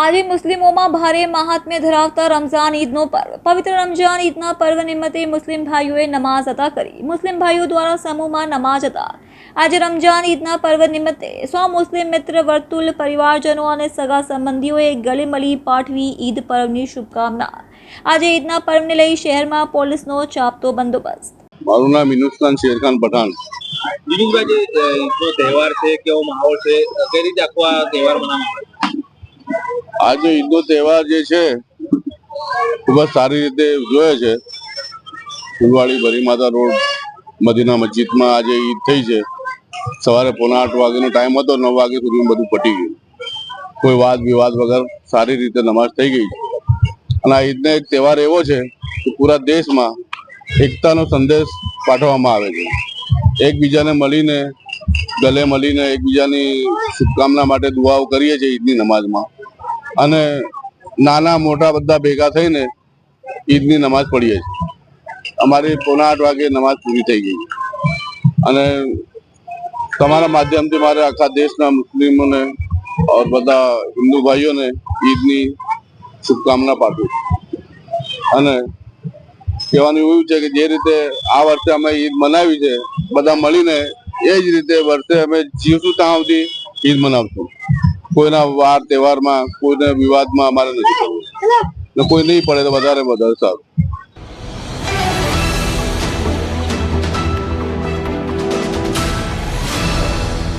આજે મુસ્લિમોમાં ભારે મહાત્મ્ય ધરાવતા રમઝાન ઈદનો પર્વ. પવિત્ર રમઝાન ઈદના પર્વ નિમિત્તે મુસ્લિમ ભાઈઓએ નમાઝ અદા કરી. મુસ્લિમ ભાઈઓ દ્વારા સમૂહમાં નમાઝ અદા આજે રમઝાન ઈદના પર્વ નિમિત્તે સો મુસ્લિમ મિત્ર વર્તુલ પરિવારજનો અને સગા સંબંધીઓએ ગળે મળી પાઠવી ઈદ પર્વની શુભકામના. આજે ઈદના પર્વને લઈ શહેરમાં પોલીસનો ચાપતો બંદોબસ્ત. મારું નામ ઇનુસ્ખાન શેરખાન પઠાણ. દિનેશભાઈ જે તહેવાર છે કેવો માહોલ છે કઈ રીતે આખો આ તહેવાર મનાવવામાં આવે આજે ઈદનો તહેવાર જે છે, ખૂબ જ સારી રીતે જોયે છે. ફૂલવાડી ભરીમાતા રોડ, મદીના મસ્જિદમાં આજે ઈદ થઈ છે. સવારે પોણા આઠ વાગ્યાનો ટાઈમ હતો, નવ વાગ્યા સુધી બધું પટી ગયું. કોઈ વાદ વિવાદ વગર સારી રીતે નમાઝ થઈ ગઈ અને આ ઈદનો એક તહેવાર એવો છે કે પૂરા દેશમાં એકતાનો સંદેશ પાઠવવામાં આવે છે. એકબીજાને મળીને, ગલે મળીને એકબીજાની શુભકામના માટે દુઆઓ કરીએ છીએ ઈદની નમાઝમાં. અને નાના મોટા બધા ભેગા થઈને ઈદની નમાઝ પડીએ છીએ. અમારી પોણા આઠ વાગે નમાઝ પૂરી થઈ ગઈ. અને તમારા માધ્યમથી મારે આખા દેશના મુસ્લિમોને ઓર બધા હિન્દુ ભાઈઓને ઈદની શુભકામના પાઠવું. અને કહેવાનું એવું છે કે જે રીતે આ વર્ષે અમે ઈદ મનાવી છે, બધા મળીને એ જ રીતે વર્ષે અમે જીવશું ત્યાં સુધી ઈદ મનાવશું. કોઈના વાર તહેવારમાં કોઈને વિવાદમાં અમારે નથી કરવું ને કોઈ નહીં પડે તો વધારે વધારે સારું.